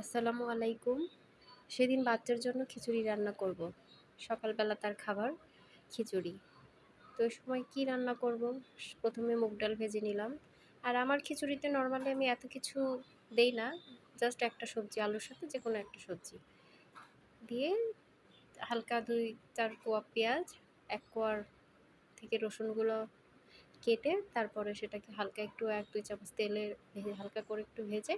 আসসালামু আলাইকুম। সেদিন বাচ্চার জন্য খিচুড়ি রান্না করব। সকালবেলা তার খাবার, খিচুড়ি। তো সময় কি রান্না করব? প্রথমে মুগ ডাল ভেজে নিলাম। আর আমার খিচুড়িতে নর্মালি আমি এত কিছু দেই না জাস্ট একটা সবজি, আলুর সাথে যে কোনো একটা সবজি। দিয়ে হালকা দুই, চার কোয়া পেঁয়াজ, এক কোয়ার থেকে রসুনগুলো কেটে তারপরে সেটাকে হালকা একটু এক, দুই চামচ তেলে ভেজে, হালকা করে একটু ভেজে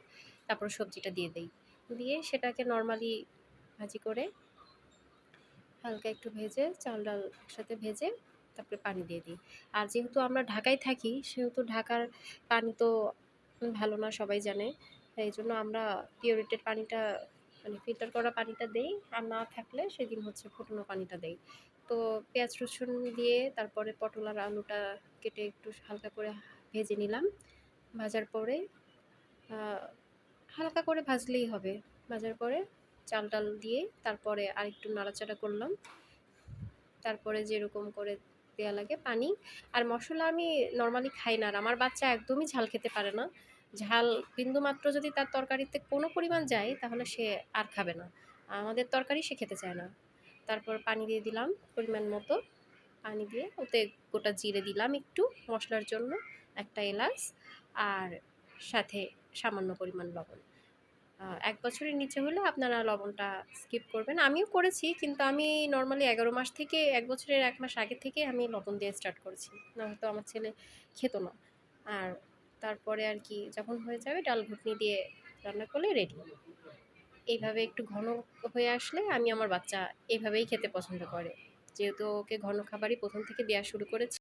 তারপর সবজিটা দিয়ে দিই। দিয়ে সেটাকে নর্মালি ভাজি করে হালকা একটু ভেজে চাল ডাল একসাথে ভেজে তারপরে পানি দিয়ে দিই। আর যেহেতু আমরা ঢাকায় থাকি, সেহেতু ঢাকার পানি তো ভালো না, সবাই জানে। এই জন্য আমরা পিওরিটেড পানিটা মানে ফিল্টার করা পানিটা দেই। আর না থাকলে সেদিন হচ্ছে ফুটনো পানিটা দেই। তো পেঁয়াজ রসুন দিয়ে তারপরে পটল আর আলুটা কেটে একটু হালকা করে ভেজে নিলাম। ভাজার পরে হালকা করে ভাজলেই হবে। ভাজার পরে চাল ডাল দিয়ে তারপরে আরেকটু নাড়াচাড়া করলাম। তারপরে যেরকম করে দেওয়া লাগে পানি। আর মশলা আমি নর্মালি খাই না আর আমার বাচ্চা একদমই ঝাল খেতে পারে না। ঝাল বিন্দুমাত্র যদি তার তরকারিতে কোনো পরিমাণ যায় তাহলে সে আর খাবে না। আমাদের তরকারি সে খেতে চায় না। তারপর পানি দিয়ে দিলাম পরিমাণ মতো। পানি দিয়ে ওতে গোটা জিরে দিলাম একটু মশলার জন্য, একটা এলাচ আর সাথে সামান্য পরিমাণ লবণ। এক বছরের নিচে হলে আপনারা লবণটা স্কিপ করবেন। আমিও করেছি, কিন্তু আমি নর্মালি এগারো মাস থেকে, এক বছরের এক মাস আগে থেকে আমি লবণ দিয়ে স্টার্ট করেছি। না হয়তো আমার ছেলে খেত না। আর তারপরে আর কি, যখন হয়ে যাবে ডাল ঘুটনি দিয়ে রান্না করলে রেডি এইভাবে একটু ঘন হয়ে আসলে আমি আমার বাচ্চা এইভাবেই খেতে পছন্দ করে। যেহেতু ওকে ঘন খাবারই প্রথম থেকে দেওয়া শুরু করেছি।